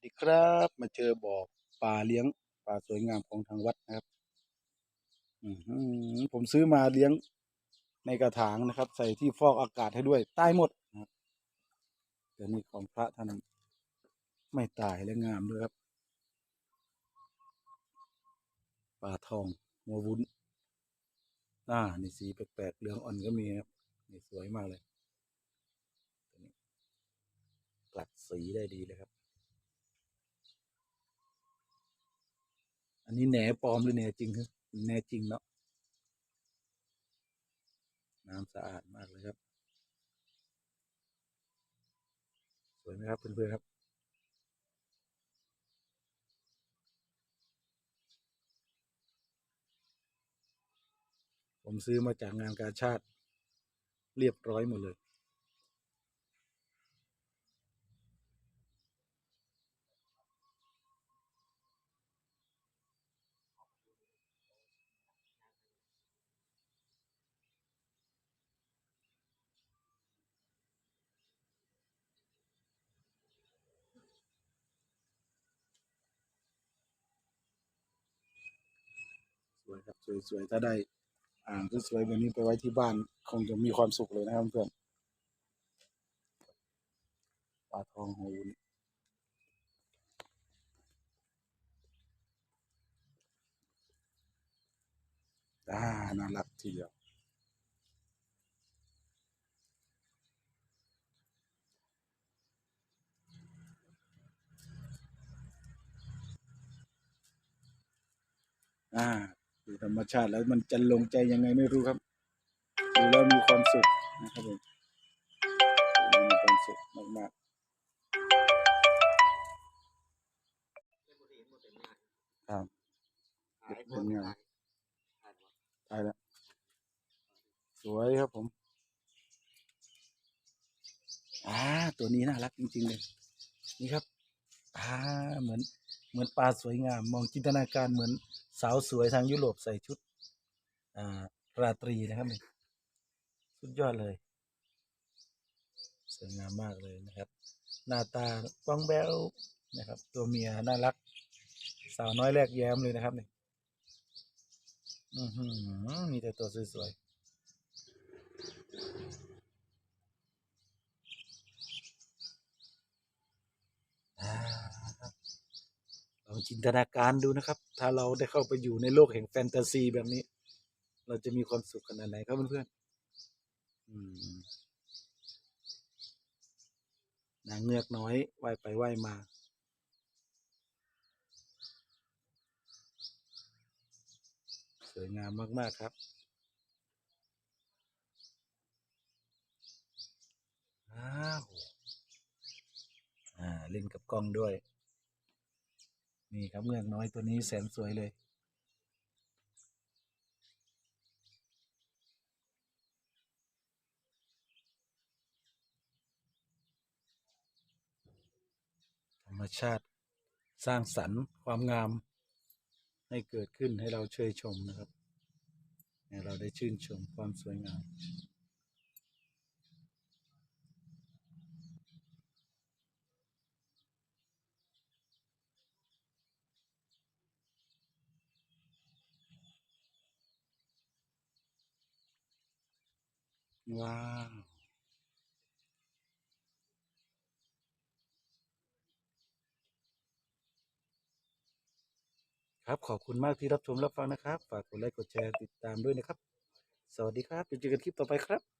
สวัสดีครับมาเจอบ่อปลาเลี้ยงปลาสวยงามของทางวัดนะครับอืผมซื้อมาเลี้ยงในกระถางนะครับ ใส่ที่ฟอกอากาศให้ด้วยตายหมดนะครับแต่นี่ของพระท่านไม่ตายและงามด้วยครับปลาทองหัววุ้นอ่านี่สีแปลกๆเหลืองอ่อนก็มีครับนี่สวยมากเลยกลัดสีได้ดีเลยครับ อันนี้แหนปลอมหรือแหนจริงครับแหนจริงเนาะน้ำสะอาดมากเลยครับ สวยไหมครับเพื่อนๆครับผมซื้อมาจากงานกาชาติ เรียบร้อยหมดเลย สวยๆถ้าได้อ่างสวยๆแบบนี้ไปไว้ที่บ้านคงจะมีความสุขเลยนะครับเพื่อนปลาทองหูนอ่าน่ารักทีเดียวอ่า ดูธรรมชาติแล้วมันจะลงใจยังไงไม่รู้ครับดูแล้วมีความสุขนะครับผมมีความสุขมากๆครับเป็นไงตายแล้วสวยครับผมอ่าตัวนี้น่ารักจริงๆเลย นี่ครับอ่าเหมือน เหมือนปลาสวยงาม มองจินตนาการเหมือนสาวสวยทางยุโรปใส่ชุดอ่าราตรีนะครับนี่สุดยอดเลยสวยงามมากเลยนะครับ หน้าตาป้องแบวนะครับ ตัวเมียน่ารัก สาวน้อยแรกแย้มเลยนะครับนี่อือหือมีแต่ตัวสวยๆอ่าลอง จินตนาการดูนะครับ ถ้าเราได้เข้าไปอยู่ในโลกแห่งแฟนตาซีแบบนี้ เราจะมีความสุขขนาดไหนครับเพื่อนๆนางเงือกน้อยว่ายไปว่ายมาสวยงามมากๆครับอ้าวอ่าเล่นกับกล้องด้วย นี่ครับเงือกน้อยตัวนี้แสนสวยเลยธรรมชาติสร้างสรรค์ความงาม ให้เกิดขึ้นให้เราเชยชมนะครับให้เราได้ชื่นชมความสวยงาม ว้าวครับขอบคุณมากที่รับชมรับฟังนะครับ ฝากกดไลค์กดแชร์ติดตามด้วยนะครับ สวัสดีครับเจอกันคลิปต่อไปครับ